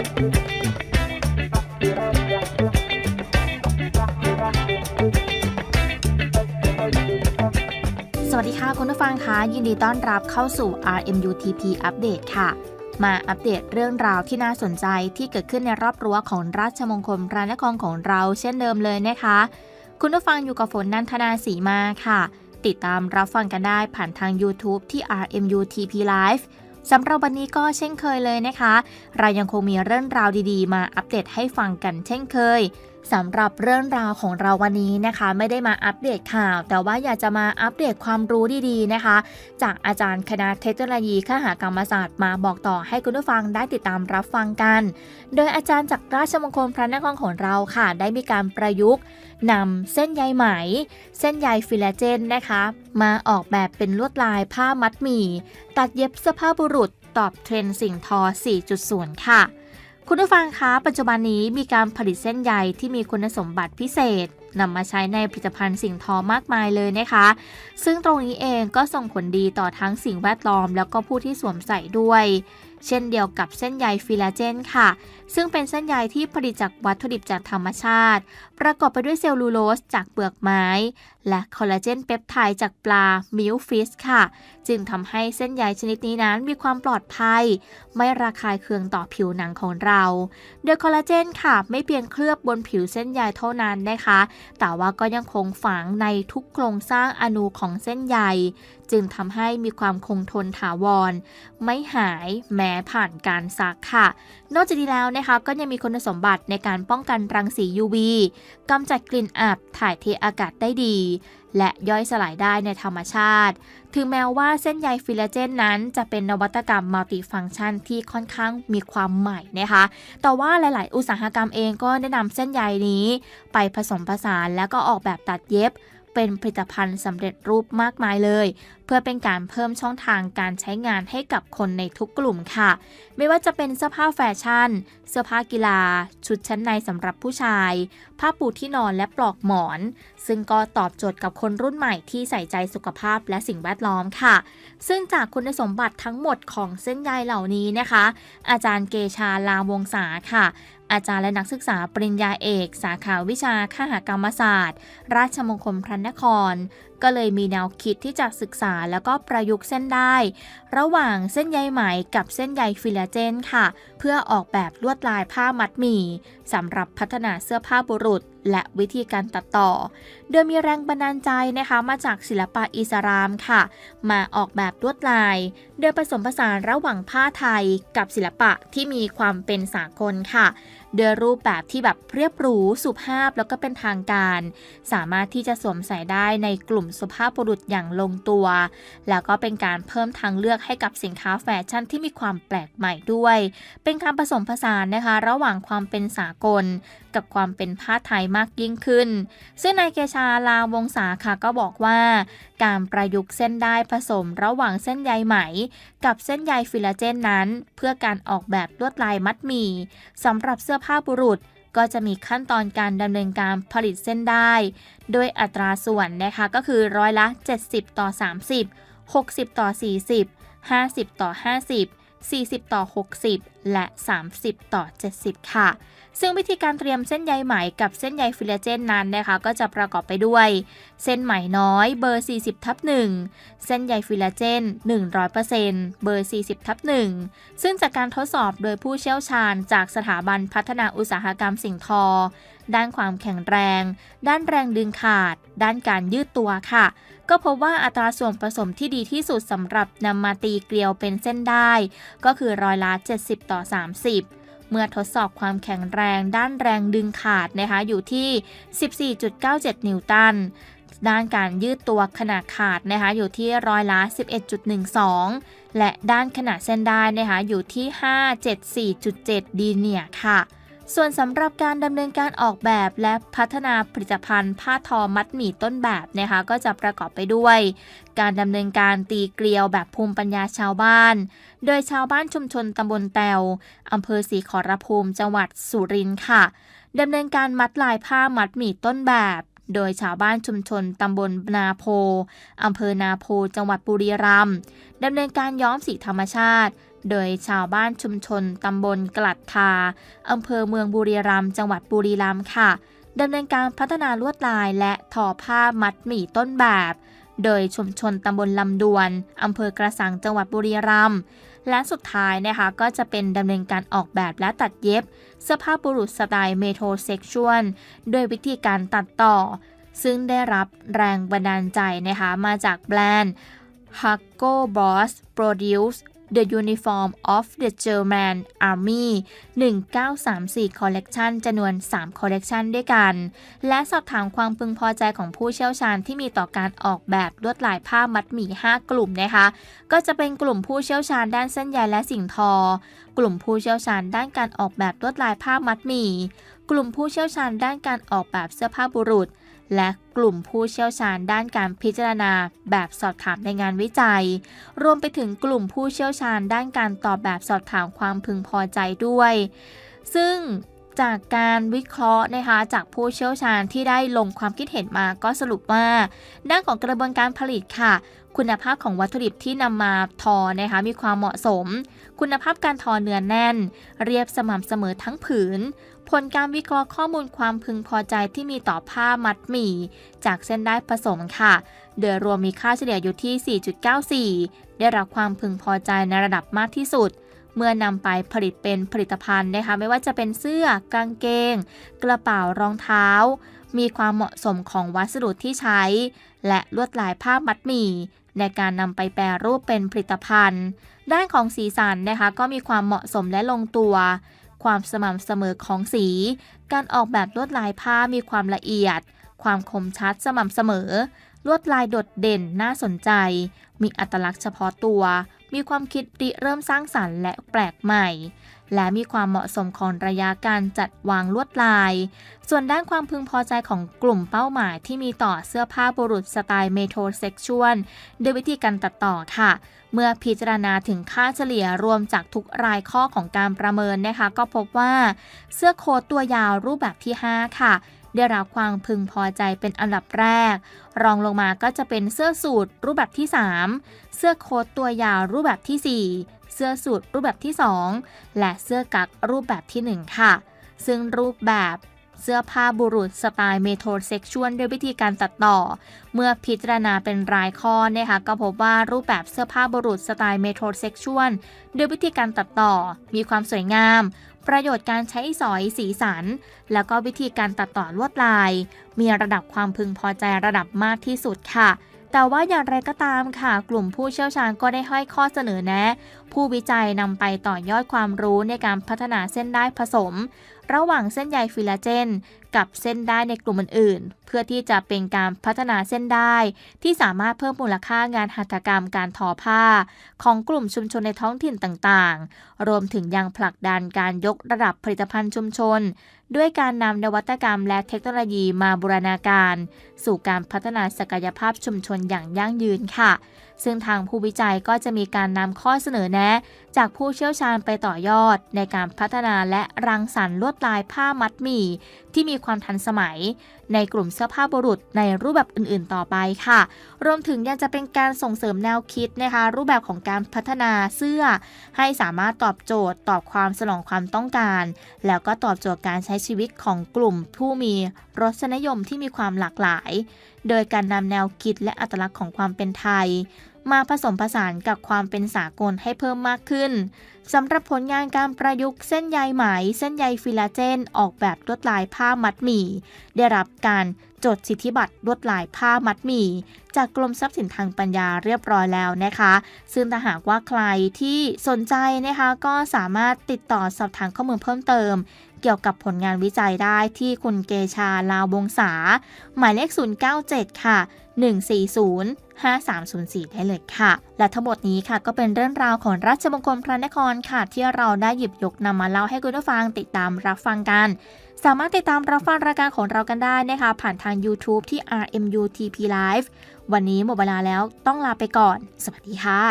สวัสดีค่ะคุณผู้ฟังคะยินดีต้อนรับเข้าสู่ RMUTP อัปเดตค่ะ มาอัปเดตเรื่องราวที่น่าสนใจที่เกิดขึ้นในรอบรั้วของราชมงคลพระนครของเราเช่นเดิมเลยนะคะ คุณผู้ฟังอยู่กับฝนนันทนาสีมาค่ะ ติดตามรับฟังกันได้ผ่านทาง YouTube ที่ RMUTP Live สำหรับวันนี้ก็เช่นเคยเลยนะคะ เรายังคงมีเรื่องราวดีๆ มาอัปเดตให้ฟังกันเช่นเคย สำหรับเรื่องราวของเราวันนี้นะคะ ไม่ได้มาอัปเดตข่าว แต่ว่าอยากจะมาอัปเดตความรู้ดีๆนะคะ จากอาจารย์คณะเทคโนโลยีคหกรรมศาสตร์มาบอกต่อให้คุณผู้ฟังได้ติดตามรับฟังกัน โดยอาจารย์จากราชมงคลพระนครของเราค่ะ ได้มีการประยุกต์นำเส้นใยไหม เส้นใยฟิลาเจนนะคะ มาออกแบบเป็นลวดลายผ้ามัดหมี่ ตัดเย็บเสื้อผ้าบุรุษตอบเทรนด์สิ่งทอ 4.0 ค่ะ คุณผู้ฟังคะ ปัจจุบันนี้มีการผลิตเส้นใยที่มีคุณสมบัติพิเศษนำมาใช้ในผลิตภัณฑ์สิ่งทอมากมายเลยนะคะ ซึ่งตรงนี้เองก็ส่งผลดีต่อทั้งสิ่งแวดล้อม แล้วก็ผู้ที่สวมใส่ด้วย เช่นเดียวกับเส้นใยฟิลาเจนค่ะ ซึ่งเป็นเส้นใยที่ผลิตจากวัตถุดิบจากธรรมชาติ ประกอบไปด้วยเซลลูโลสจากเปลือกไม้และคอลลาเจนเปปไทด์จากปลามิลฟิชค่ะ จึงทำให้เส้นใยชนิดนี้นั้นมีความปลอดภัย ไม่ระคายเคืองต่อผิวหนังของเรา โดยคอลลาเจนค่ะ ไม่เพียงเคลือบบนผิวเส้นใยเท่านั้นนะคะ แต่ว่าก็ยังคงฝังในทุกโครงสร้างอนูของเส้นใย จึงทำให้มีความคงทนถาวร ไม่หายแม้ผ่านการซักค่ะ นอกจากนี้แล้วนะคะก็ยังมีคุณสมบัติในการป้องกันรังสี UV กำจัดกลิ่นอับถ่ายเทอากาศได้ดีและย่อยสลายได้ในธรรมชาติ ถึงแม้ว่าเส้นใยฟิลาเจนนั้นจะเป็นนวัตกรรมมัลติฟังก์ชันที่ค่อนข้างมีความใหม่นะคะ แต่ว่าหลาย ๆ อุตสาหกรรมเองก็แนะนำเส้นใยนี้ ไปผสมผสานแล้วก็ออกแบบตัดเย็บ เป็นผลิตภัณฑ์สำเร็จรูปมากมายเลย เพื่อเป็นการเพิ่มช่องทางการใช้งานให้กับคนในทุกกลุ่มค่ะ ไม่ว่าจะเป็นเสื้อผ้าแฟชั่น เสื้อผ้ากีฬา ชุดชั้นในสำหรับผู้ชาย ผ้าปูที่นอนและปลอกหมอน ซึ่งก็ตอบโจทย์กับคนรุ่นใหม่ที่ใส่ใจสุขภาพและสิ่งแวดล้อมค่ะ ซึ่งจากคุณสมบัติทั้งหมดของเส้นใยเหล่านี้นะคะ อาจารย์เกชาลาวงศาค่ะ อาจารย์และนักศึกษาปริญญาเอก สาขาวิชาคหกรรมศาสตร์ ราชมงคลพระนคร ก็เลยมีแนวคิดที่จะศึกษาแล้วก็ประยุกต์เส้นได้ ระหว่างเส้นใยไหมกับเส้นใยฟิลาเจนค่ะ เพื่อออกแบบลวดลายผ้ามัดหมี่สำหรับพัฒนาเสื้อผ้าบุรุษ และวิธีการตัดต่อ โดยมีแรงบันดาลใจนะคะมาจากศิลปะอิสลามค่ะ มาออกแบบลวดลาย โดยผสมผสานระหว่างผ้าไทยกับศิลปะที่มีความเป็นสากลค่ะ โดยรูปแบบที่แบบเรียบหรูสุภาพแล้วก็เป็นทางการ สามารถที่จะสวมใส่ได้ในกลุ่มสุภาพบุรุษอย่างลงตัว แล้วก็เป็นการเพิ่มทางเลือกให้กับสินค้าแฟชั่นที่มีความแปลกใหม่ด้วย เป็นการผสมผสานนะคะ ระหว่างความเป็นสากลกับความเป็นผ้าไทยมากยิ่งขึ้น ซึ่งนายเกชาลาวงศาค่ะก็บอกว่า การประยุกต์เส้นได้ผสมระหว่างเส้นใยไหม กับเส้นใยฟิลาเจนนั้น เพื่อการออกแบบลวดลายมัดหมี่สำหรับเสื้อผ้าบุรุษก็จะมีขั้นตอนการดำเนินการผลิตเส้นได้ โดยอัตราส่วนนะคะก็คือร้อยละ 70 ต่อ 30 60 ต่อ 40 50 ต่อ 50 40 ต่อ 60 และ 30 ต่อ 70 ค่ะซึ่งวิธีการเตรียมเส้นใยไหมกับเส้นใยฟิลาเจนนั้นนะคะ ก็จะประกอบไปด้วย เส้นไหมน้อยเบอร์ 40ทับ1เส้นใยฟิลาเจน 100%เบอร์ 40ทับ1ซึ่งจากการทดสอบโดยผู้เชี่ยวชาญจากสถาบันพัฒนาอุตสาหกรรมสิ่งทอ ด้านความแข็งแรง ด้านแรงดึงขาด ด้านการยืดตัวค่ะ ก็พบว่าอัตราส่วนผสมที่ดีที่สุดสำหรับนำมาตีเกลียวเป็นเส้นได้ ก็คือร้อยละ 70 ต่อ 30 เมื่อทดสอบความแข็งแรงด้านแรงดึงขาดนะคะอยู่ที่ 14.97 นิวตันด้านการยืดตัวขนาดขาดนะคะอยู่ที่ร้อยละ 11.12 และด้านขนาดเส้นได้นะคะอยู่ที่ 574.7 ดีเนียค่ะ ส่วนสำหรับการดำเนินการออกแบบและพัฒนาผลิตภัณฑ์ผ้าทอมัดหมี่ต้นแบบนะคะก็จะประกอบไปด้วย การดำเนินการตีเกลียวแบบภูมิปัญญาชาวบ้าน โดยชาวบ้านชุมชนตำบลแตวอำเภอศรีขอรภูมิจังหวัดสุรินทร์ค่ะดำเนินการมัดลายผ้ามัดหมี่ต้นแบบโดยชาวบ้านชุมชนตำบลนาโพ อำเภอนาโพ จังหวัดบุรีรัมย์ดำเนินการย้อมสีธรรมชาติ โดยชาวบ้านชุมชนตำบลกลัดคาอำเภอเมืองบุรีรัมย์จังหวัดบุรีรัมย์ค่ะดำเนินการพัฒนาลวดลายและทอผ้ามัดหมี่ต้นแบบ โดยชุมชนตำบลลำดวนอำเภอกระสังจังหวัดบุรีรัมย์และสุดท้ายนะคะก็จะเป็นดำเนินการออกแบบและตัดเย็บ เสื้อผ้าบุรุษสไตล์เมโทเซ็กชวลโดยวิธีการตัดต่อ ซึ่งได้รับแรงบันดาลใจนะคะมาจากแบรนด์ Hugo Boss Produce The Uniform of the German Army 1934 Collection จำนวน 3 Collection ด้วยกัน และสอบถามความพึงพอใจของผู้เชี่ยวชาญที่มีต่อการออกแบบลวดลายผ้ามัดหมี่ 5 กลุ่มนะคะ ก็จะเป็นกลุ่มผู้เชี่ยวชาญด้านเส้นใยและสิ่งทอ กลุ่มผู้เชี่ยวชาญด้านการออกแบบลวดลายผ้ามัดหมี่ กลุ่มผู้เชี่ยวชาญด้านการออกแบบเสื้อผ้าบุรุษ และกลุ่มผู้เชี่ยวชาญด้านการพิจารณา แบบสอบถามในงานวิจัย รวมไปถึงกลุ่มผู้เชี่ยวชาญด้านการตอบแบบสอบถามความพึงพอใจด้วย ซึ่งจากการวิเคราะห์นะคะจากผู้เชี่ยวชาญที่ได้ลงความคิดเห็นมาก็สรุปว่า ด้านของกระบวนการผลิตค่ะ คุณภาพของวัตถุดิบที่นำมาทอนะคะมีความเหมาะสม คุณภาพการทอเนื้อแน่น เรียบสม่ำเสมอทั้งผืน ผลการวิเคราะห์ข้อมูลความพึงพอใจที่มีต่อผ้ามัดหมี่ จากเส้นได้ผสมค่ะ โดยรวมมีค่าเฉลี่ยอยู่ที่ 4.94 ได้รับความพึงพอใจในระดับมากที่สุด เมื่อนำไปผลิตเป็นผลิตภัณฑ์นะคะ ไม่ว่าจะเป็นเสื้อกางเกง กระเป๋ารองเท้า มีความเหมาะสมของวัสดุที่ใช้ และลวดลายผ้ามัดหมี่ ในการนำไปแปรรูปเป็นผลิตภัณฑ์ ด้านของสีสันนะคะก็มีความเหมาะสมและลงตัว ความสม่ำเสมอของสี การออกแบบลวดลายผ้ามีความละเอียด ความคมชัดสม่ำเสมอ ลวดลายโดดเด่นน่าสนใจ มีอัตลักษณ์เฉพาะตัว มีความคิดริเริ่มสร้างสรรค์และแปลกใหม่ และมีความเหมาะสมของระยะการจัดวางลวดลาย ส่วนด้านความพึงพอใจของกลุ่มเป้าหมายที่มีต่อเสื้อผ้าบุรุษสไตล์เมโทเซ็กชวลโดยวิธีการตัดต่อค่ะ เมื่อพิจารณาถึงค่าเฉลี่ยรวมจากทุกรายข้อของการประเมินนะคะ ก็พบว่าเสื้อโค้ทตัวยาวรูปแบบที่ 5 ค่ะได้รับความพึงพอใจเป็นอันดับแรก รองลงมาก็จะเป็นเสื้อสูทรูปแบบที่ 3 เสื้อโค้ทตัวยาวรูปแบบที่ 4 เสื้อสูทรูปแบบที่ 2 และเสื้อกั๊กรูปแบบที่ 1 ค่ะ ซึ่งรูปแบบเสื้อผ้าบุรุษสไตล์เมโทรเซ็กชวลด้วยวิธีการตัดต่อ เมื่อพิจารณาเป็นรายข้อนะคะก็พบว่ารูปแบบเสื้อผ้าบุรุษสไตล์เมโทรเซ็กชวลด้วยวิธีการตัดต่อ มีความสวยงาม ประโยชน์การใช้สอยสีสัน แล้วก็วิธีการตัดต่อลวดลาย มีระดับความพึงพอใจระดับมากที่สุดค่ะ แต่ว่าอย่างไรก็ตามค่ะ กลุ่มผู้เชี่ยวชาญก็ได้ให้ข้อเสนอแนะ ผู้วิจัยนำไปต่อยอดความรู้ในการพัฒนาเส้นได้ผสม ระหว่างเส้นใยฟิลาเจน กับเส้นได้ในกลุ่มอื่นๆ เพื่อที่จะเป็นการพัฒนาเส้นได้ ที่สามารถเพิ่มมูลค่างานหัตถกรรมการทอผ้า ของกลุ่มชุมชนในท้องถิ่นต่างๆ รวมถึงยังผลักดันการยกระดับผลิตภัณฑ์ชุมชน ด้วยการนำนวัตกรรมและเทคโนโลยีมาบูรณาการ สู่การพัฒนาศักยภาพชุมชนอย่างยั่งยืนค่ะ ซึ่งทางผู้วิจัยก็จะมีการนำข้อเสนอแนะ จากผู้เชี่ยวชาญไปต่อยอด ในการพัฒนาและรังสรรค์ลวดลายผ้ามัดหมี่ ที่มีความทันสมัย ในกลุ่มเสื้อผ้าบุรุษในรูปแบบอื่นๆ ต่อไปค่ะ รวมถึงยังจะเป็นการส่งเสริมแนวคิดนะคะ รูปแบบของการพัฒนาเสื้อ ให้สามารถตอบโจทย์ ตอบความสนองความต้องการ แล้วก็ตอบโจทย์การใช้ชีวิตของกลุ่มผู้มีรสนิยมที่มีความหลากหลาย โดยการนำแนวคิดและอัตลักษณ์ของความเป็นไทย มาผสมผสานกับความเป็นสากลให้เพิ่มมากขึ้นสำหรับผลงานการประยุกต์เส้นใยไหม เส้นใยฟิลาเจน ออกแบบลวดลายผ้ามัดหมี่ ได้รับการจดสิทธิบัตรลวดลายผ้ามัดหมี่ จากกรมทรัพย์สินทางปัญญาเรียบร้อยแล้วนะคะ ซึ่งถ้าหากว่าใครที่สนใจนะคะ ก็สามารถติดต่อสอบถามข้อมูลเพิ่มเติม เกี่ยวกับผลงานวิจัยได้ที่คุณเกชาลาววงศาหมายเลข 097 ค่ะ 140 5304 ได้เลยค่ะ และทั้งหมดนี้ค่ะก็เป็นเรื่องราวของราชมงคลพระนครค่ะ ที่เราได้หยิบยกนำมาเล่าให้คุณผู้ฟังติดตามรับฟังกัน สามารถติดตามรับฟังรายการของเรากันได้นะคะ ผ่านทาง YouTube ที่ RMUTP Live วันนี้หมดเวลาแล้วต้องลาไปก่อน สวัสดีค่ะ